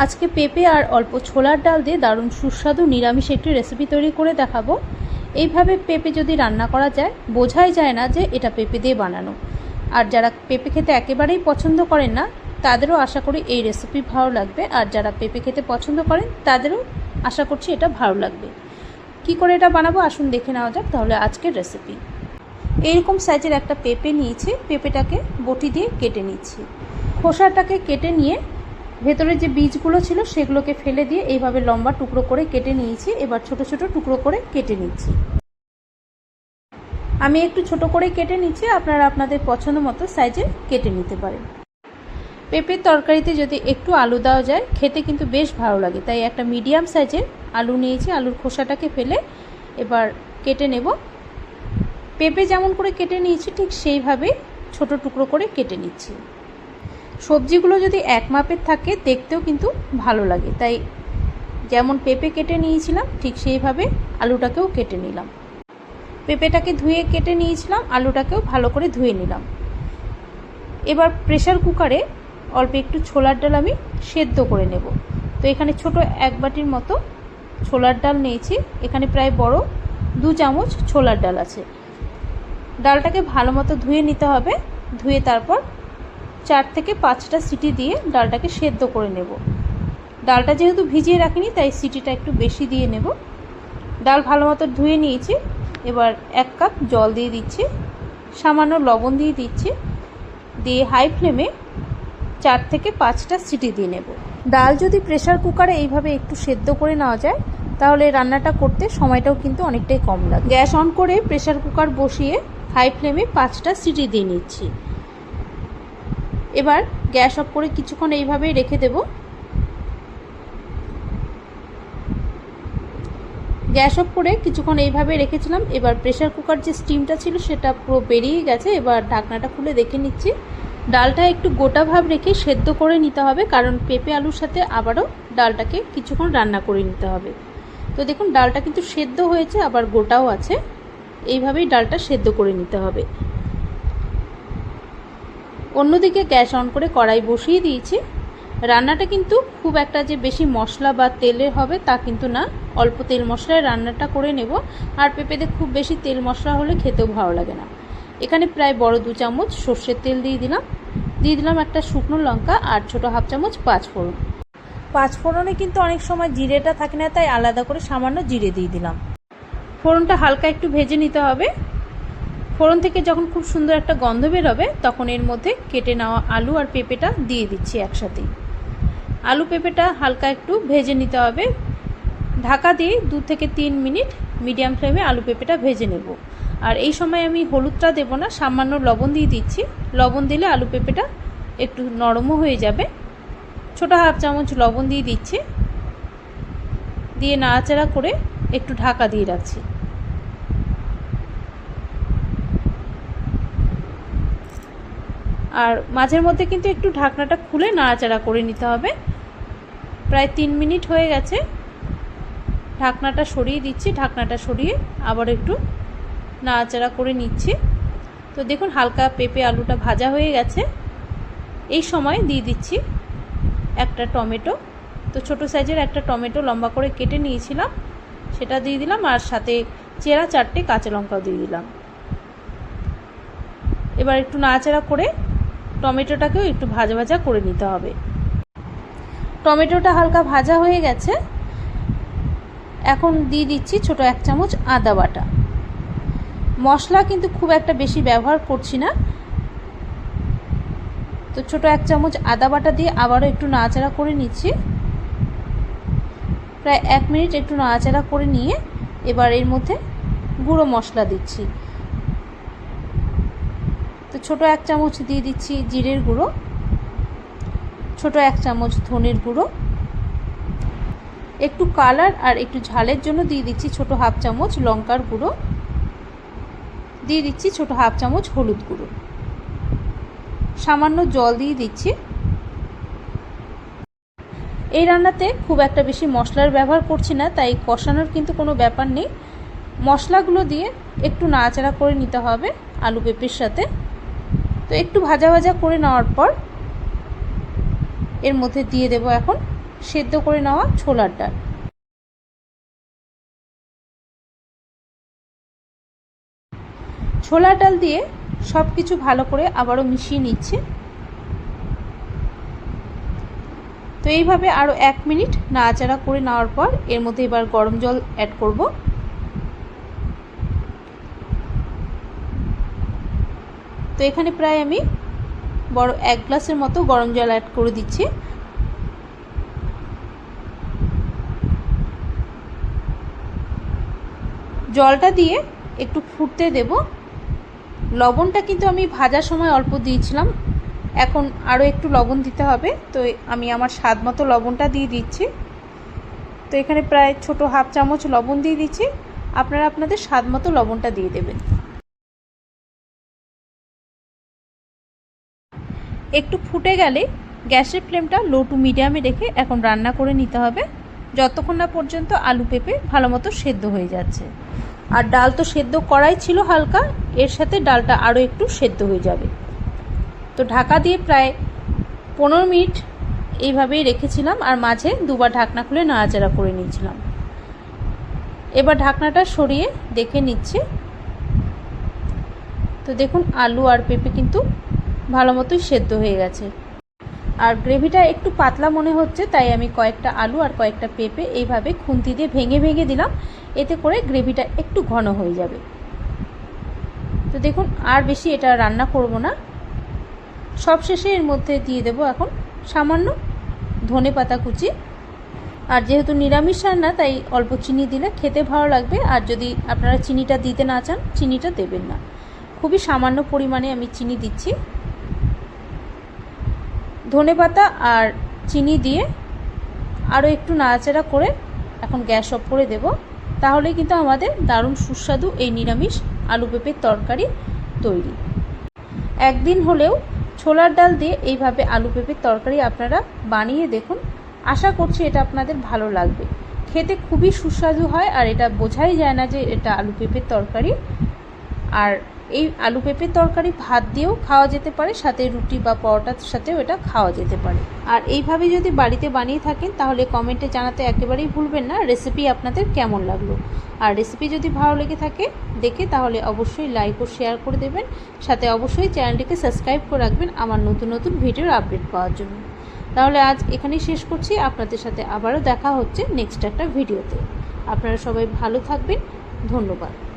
আজকে পেঁপে আর অল্প ছোলার ডাল দিয়ে দারুণ সুস্বাদু নিরামিষ একটি রেসিপি তৈরি করে দেখাবো। এইভাবে পেঁপে যদি রান্না করা যায়, বোঝাই যায় না যে এটা পেঁপে দিয়ে বানানো। আর যারা পেঁপে খেতে একেবারেই পছন্দ করেন না, তাদেরও আশা করি এই রেসিপি ভালো লাগবে। আর যারা পেঁপে খেতে পছন্দ করেন, তাদেরও আশা করছি এটা ভালো লাগবে। কি করে এটা বানাবো? আসুন দেখে নেওয়া যাক তাহলে আজকের রেসিপি এইরকম সাইজের একটা পেঁপে নিয়েছি। পেঁপেটাকে বটি দিয়ে কেটে নিচ্ছি। খোসাটাকে কেটে নিয়ে ভেতরে যে বীজগুলো ছিল সেগুলোকে ফেলে দিয়ে এইভাবে লম্বা টুকরো করে কেটে নিয়েছি। এবার ছোট ছোট টুকরো করে কেটে নিচ্ছি। আমি একটু ছোট করে কেটে নিচ্ছি। আপনারা আপনাদের পছন্দ মতো সাইজে কেটে নিতে পারেন। পেঁপের তরকারিতে যদি একটু আলু দেওয়া যায়, খেতে কিন্তু বেশ ভালো লাগে। তাই একটা মিডিয়াম সাইজের আলু নিয়েছি। আলুর খোসাটাকে ফেলে এবার কেটে নেব। পেঁপে যেমন করে কেটে নিয়েছি, ঠিক সেইভাবে ছোট টুকরো করে কেটে নিচ্ছি। সবজিগুলো যদি এক মাপের থাকে, দেখতেও কিন্তু ভালো লাগে। তাই যেমন পেঁপে কেটে নিয়েছিলাম, ঠিক সেইভাবে আলুটাকেও কেটে নিলাম। পেঁপেটাকে ধুয়ে কেটে নিয়েছিলাম, আলুটাকেও ভালো করে ধুয়ে নিলাম। এবার প্রেশার কুকারে অল্প একটু ছোলার ডাল আমি সেদ্ধ করে নেব। তো এখানে ছোট এক বাটির মতো ছোলার ডাল নিয়েছি। এখানে প্রায় বড় দু চামচ ছোলার ডাল আছে। ডালটাকে ভালো মতো ধুয়ে নিতে হবে। ধুয়ে তারপর চার থেকে পাঁচটা সিটি দিয়ে ডালটাকে সেদ্ধ করে নেব। ডালটা যেহেতু ভিজিয়ে রাখিনি, তাই সিটিটা একটু বেশি দিয়ে নেব। ডাল ভালো মতো ধুয়ে নিয়েছি। এবার এক কাপ জল দিয়ে দিচ্ছি। সামান্য লবণ দিয়ে দিচ্ছি। দিয়ে হাই ফ্লেমে চার থেকে পাঁচটা সিটি দিয়ে নেব। ডাল যদি প্রেশার কুকারে এইভাবে একটু সেদ্ধ করে নেওয়া যায়, তাহলে রান্নাটা করতে সময়টাও কিন্তু অনেকটাই কম লাগে। গ্যাস অন করে প্রেশার কুকার বসিয়ে হাই ফ্লেমে পাঁচটা সিটি দিয়ে নিচ্ছি। এবার গ্যাস অফ করে কিছুক্ষণ এইভাবেই রেখে দেব। গ্যাস অফ করে কিছুক্ষণ এইভাবে রেখেছিলাম। এবার প্রেশার কুকার যে স্টিমটা ছিল সেটা পুরো বেরিয়ে গেছে। এবার ঢাকনাটা খুলে দেখে নিচ্ছি। ডালটা একটু গোটা ভাব রেখে সেদ্ধ করে নিতে হবে, কারণ পেঁপে আলুর সাথে আবারও ডালটাকে কিছুক্ষণ রান্না করে নিতে হবে। তো দেখুন, ডালটা কিন্তু সেদ্ধ হয়েছে, আবার গোটাও আছে। এইভাবেই ডালটা সেদ্ধ করে নিতে হবে। অন্যদিকে গ্যাস অন করে কড়াই বসিয়ে দিয়েছি। রান্নাটা কিন্তু খুব একটা যে বেশি মশলা বা তেলের হবে তা কিন্তু না। অল্প তেল মশলায় রান্নাটা করে নেব। আর পেঁপেতে খুব বেশি তেল মশলা হলে খেতেও ভালো লাগে না। এখানে প্রায় বড় দু চামচ সর্ষের তেল দিয়ে দিলাম। দিয়ে দিলাম একটা শুকনো লঙ্কা আর ছোটো হাফ চামচ পাঁচ ফোড়ন পাঁচ ফোড়নে কিন্তু অনেক সময় জিরেটা থাকে না, তাই আলাদা করে সামান্য জিরে দিয়ে দিলাম। ফোড়নটা হালকা একটু ভেজে নিতে হবে। ফোড়ন থেকে যখন খুব সুন্দর একটা গন্ধ বেরোবে, তখন এর মধ্যে কেটে নেওয়া আলু আর পেঁপেটা দিয়ে দিচ্ছি একসাথেই আলু পেঁপেটা হালকা একটু ভেজে নিতে হবে। ঢাকা দিয়ে দু থেকে তিন মিনিট মিডিয়াম ফ্লেমে আলু পেঁপেটা ভেজে নেব। আর এই সময় আমি হলুদটা দেবো না, সামান্য লবণ দিয়ে দিচ্ছি। লবণ দিলে আলু পেঁপেটা একটু নরমও হয়ে যাবে। ছোটো হাফ চামচ লবণ দিয়ে দিচ্ছি। দিয়ে নাড়াচাড়া করে একটু ঢাকা দিয়ে রাখছি। আর মাঝের মধ্যে কিন্তু একটু ঢাকনাটা খুলে নাড়াচাড়া করে নিতে হবে। প্রায় তিন মিনিট হয়ে গেছে। ঢাকনাটা সরিয়ে দিচ্ছি, ঢাকনাটা সরিয়ে আবার একটু নাড়াচাড়া করে নিচ্ছি। তো দেখুন, হালকা পেঁপে আলুটা ভাজা হয়ে গেছে। এই সময় দিয়ে দিচ্ছি একটা টমেটো। তো ছোট সাইজের একটা টমেটো লম্বা করে কেটে নিয়েছিলাম। সেটা দিয়ে দিলাম আর সাথে চেরা চারটে কাঁচা লঙ্কাও দিয়ে দিলাম। এবার একটু নাড়াচাড়া করে টমেটোটাকেও একটু ভাজা ভাজা করে নিতে হবে। টমেটোটা হালকা ভাজা হয়ে গেছে। এখন দিয়ে দিচ্ছি ছোট এক চামচ আদা বাটা। মশলা কিন্তু খুব একটা বেশি ব্যবহার করছি না। তো ছোট এক চামচ আদা বাটা দিয়ে আবারও একটু নাড়াচাড়া করে নিচ্ছি। প্রায় এক মিনিট একটু নাড়াচাড়া করে নিয়ে এবার এর মধ্যে গুঁড়ো মশলা দিচ্ছি। তো ছোট এক চামচ দিয়ে দিচ্ছি জিরের গুঁড়ো, ছোট এক চামচ ধনের গুঁড়ো, একটু কালার আর একটু ঝালের জন্য দিয়ে দিচ্ছি ছোট হাফ চামচ লঙ্কার গুঁড়ো, দিয়ে দিচ্ছি ছোট হাফ চামচ হলুদ গুঁড়ো। সামান্য জল দিয়ে দিচ্ছি। এই রান্নাতে খুব একটা বেশি মশলার ব্যবহার করছি না, তাই কষানোর কিন্তু কোনো ব্যাপার নেই। মশলাগুলো দিয়ে একটু নাড়াচাড়া করে নিতে হবে আলু পেঁপের সাথে। তো একটু ভাজা ভাজা করে নেওয়ার পর এর মধ্যে দিয়ে দেব এখন সেদ্ধ করে নেওয়া ছোলার ডাল। ছোলার ডাল দিয়ে সব কিছু ভালো করে আবারও মিশিয়ে নিচ্ছে। তো এইভাবে আরও এক মিনিট নাড়াচাড়া করে নেওয়ার পর এর মধ্যে এবার গরম জল অ্যাড করব। এখানে প্রায় আমি বড় এক গ্লাসের মতো গরম জল অ্যাড করে দিচ্ছি। জলটা দিয়ে একটু ফুটতে দেব। লবণটা কিন্তু আমি ভাজার সময় অল্প দিয়েছিলাম। এখন আরও একটু লবণ দিতে হবে। তো আমি আমার স্বাদ মতো লবণটা দিয়ে দিচ্ছি। তো এখানে প্রায় ছোট হাফ চামচ লবণ দিয়ে দিচ্ছি। আপনারা আপনাদের স্বাদ মতো লবণটা দিয়ে দেবেন। একটু ফুটে গেলে গ্যাসের ফ্লেমটা লো টু মিডিয়ামে রেখে এখন রান্না করে নিতে হবে। যতক্ষণ না পর্যন্ত আলু পেঁপে ভালো মতো সেদ্ধ হয়ে যাচ্ছে। আর ডাল তো সেদ্ধ করাই ছিল হালকা, এর সাথে ডালটা আরও একটু সেদ্ধ হয়ে যাবে। তো ঢাকা দিয়ে প্রায় পনেরো মিনিট এইভাবেই রেখেছিলাম আর মাঝে দুবার ঢাকনা খুলে নাড়াচাড়া করে নিয়েছিলাম। এবার ঢাকনাটা সরিয়ে দেখে নিচ্ছে। তো দেখুন, আলু আর পেঁপে কিন্তু ভালো মতোই সেদ্ধ হয়ে গেছে। আর গ্রেভিটা একটু পাতলা মনে হচ্ছে, তাই আমি কয়েকটা আলু আর কয়েকটা পেঁপে এইভাবে খুন্তি দিয়ে ভেঙে ভেঙে দিলাম। এতে করে গ্রেভিটা একটু ঘন হয়ে যাবে। তো দেখুন, আর বেশি এটা রান্না করব না। সব শেষে এর মধ্যে দিয়ে দেব এখন সামান্য ধনে পাতা কুচি। আর যেহেতু নিরামিষ রান্না, তাই অল্প চিনি দিলে খেতে ভালো লাগবে। আর যদি আপনারা চিনিটা দিতে না চান, চিনিটা দেবেন না। খুবই সামান্য পরিমাণে আমি চিনি দিচ্ছি। ধনে পাতা আর চিনি দিয়ে আরও একটু নাড়াচাড়া করে এখন গ্যাস অফ করে দেব। তাহলে কিন্তু আমাদের দারুণ সুস্বাদু এই নিরামিষ আলু পেঁপের তরকারি তৈরি। একদিন হলেও ছোলার ডাল দিয়ে এইভাবে আলু পেঁপের তরকারি আপনারা বানিয়ে দেখুন। আশা করছি এটা আপনাদের ভালো লাগবে। খেতে খুবই সুস্বাদু হয় আর এটা বোঝাই যায় না যে এটা আলু পেঁপের তরকারি। আর এই আলু পেঁপের তরকারি ভাত দিয়েও খাওয়া যেতে পারে, সাথে রুটি বা পরোটার সাথেও এটা খাওয়া যেতে পারে। আর এইভাবে যদি বাড়িতে বানিয়ে থাকেন, তাহলে কমেন্টে জানাতে একেবারেই ভুলবেন না, রেসিপি আপনাদের কেমন লাগল? আর রেসিপি যদি ভালো লেগে থাকে দেখে, তাহলে অবশ্যই লাইক ও শেয়ার করে দেবেন, সাথে অবশ্যই চ্যানেলটিকে সাবস্ক্রাইব করে রাখবেন আমার নতুন নতুন ভিডিওর আপডেট পাওয়ার জন্য। তাহলে আজ এখানেই শেষ করছি, আপনাদের সাথে আবারও দেখা হচ্ছে নেক্সট একটা ভিডিওতে। আপনারা সবাই ভালো থাকবেন, ধন্যবাদ।